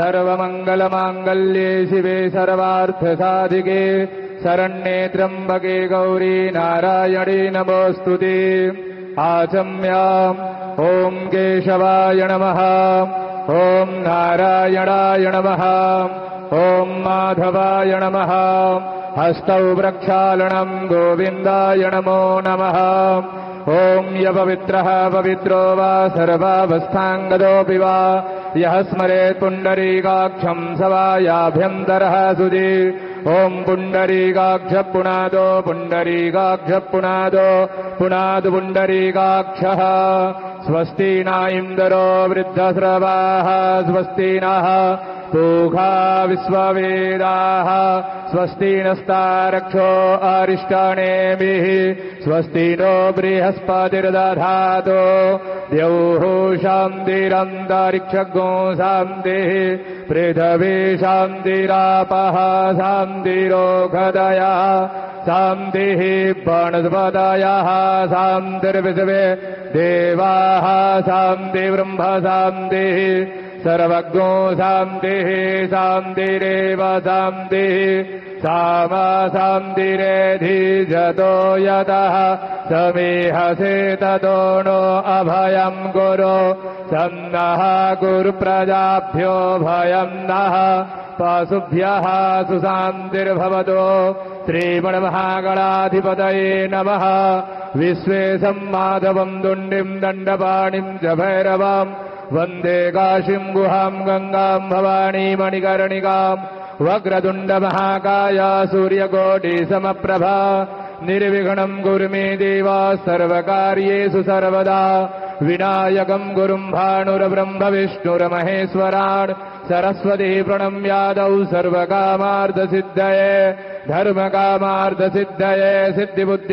सर्वमङ्गलमाङ्गल्ये शिवे सर्वार्थसाधिके शरण्ये त्र्यम्बके गौरी नारायणी नमोऽस्तु ते। आचम्याम्। ॐ केशवाय नमः। ॐ नारायणाय नमः। ॐ माधवाय नमः। हस्तौ प्रक्षालनम् गोविन्दाय नमो नमः। ॐ यपवित्रः पवित्रो वा सर्वावस्थाङ्गदोऽपि वा यः स्मरेत् पुण्डरीकाक्षम् स वा याभ्यन्तरः सुधि ॐ पुण्डरीकाक्ष पुनादो पुण्डरीकाक्ष पुनादो पुनादु पुण्डरीकाक्षः स्वस्ति न इन्दरो वृद्धस्रवाः स्वस्ति नः पूषा विश्ववेदाः स्वस्ति नस्तारक्षो अरिष्टानेमिः स्वस्ति नो बृहस्पतिर्दधातो द्यौः शान्तिरन्तरिक्षगो शान्तिः पृथ्वी शान्तिरापः शान्तिरोगदयः शान्तिः वणस्पतयः शान्तिर्विश्वे देवाः शान्तिः सर्वज्ञो शान्तिः शान्तिरेव शान्तिः। सामा शान्तिरेधिजतो यतः समीहसे ततो नो अभयम् गुरु सन्नः गुरुप्रजाभ्यो भयम् नः पशुभ्यः सुशान्तिर्भवतो। श्रीमणमहागणाधिपतये नमः। विश्वेशम् माधवम् दुण्डिम् दण्डपाणिम् च भैरवाम् वन्दे काशीम् गुहाम् गङ्गाम् भवानीमणिकर्णिकाम् वक्रतुण्डमहाकाय सूर्यकोटिसमप्रभा निर्विघ्नम् गुरु मे देवा सर्वकार्येषु सर्वदा विनायकम् गुरुम् भानुरब्रह्म विष्णुरमहेश्वरान् सरस्वती प्रणम्यादौ सर्वकामार्धसिद्धये धर्मकामार्धसिद्धये सिद्धिबुद्धि